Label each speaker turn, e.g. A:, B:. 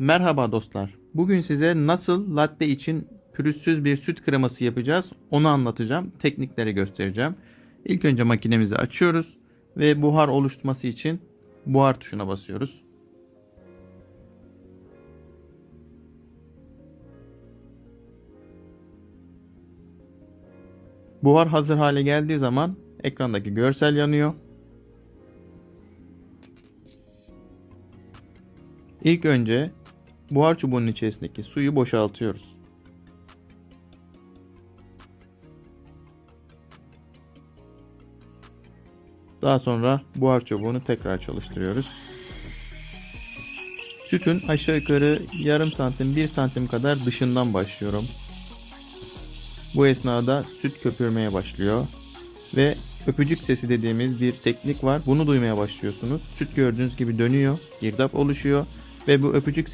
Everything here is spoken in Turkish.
A: Merhaba dostlar. Bugün size nasıl latte için pürüzsüz bir süt kreması yapacağız onu anlatacağım. Teknikleri göstereceğim. İlk önce makinemizi açıyoruz ve buhar oluşturması için buhar tuşuna basıyoruz. Buhar hazır hale geldiği zaman ekrandaki görsel yanıyor. İlk önce buhar çubuğunun içerisindeki suyu boşaltıyoruz. Daha sonra buhar çubuğunu tekrar çalıştırıyoruz. Sütün aşağı yukarı yarım santim 1 santim kadar dışından başlıyorum. Bu esnada süt köpürmeye başlıyor ve öpücük sesi dediğimiz bir teknik var. Bunu duymaya başlıyorsunuz. Süt gördüğünüz gibi dönüyor, girdap oluşuyor ve bu öpücük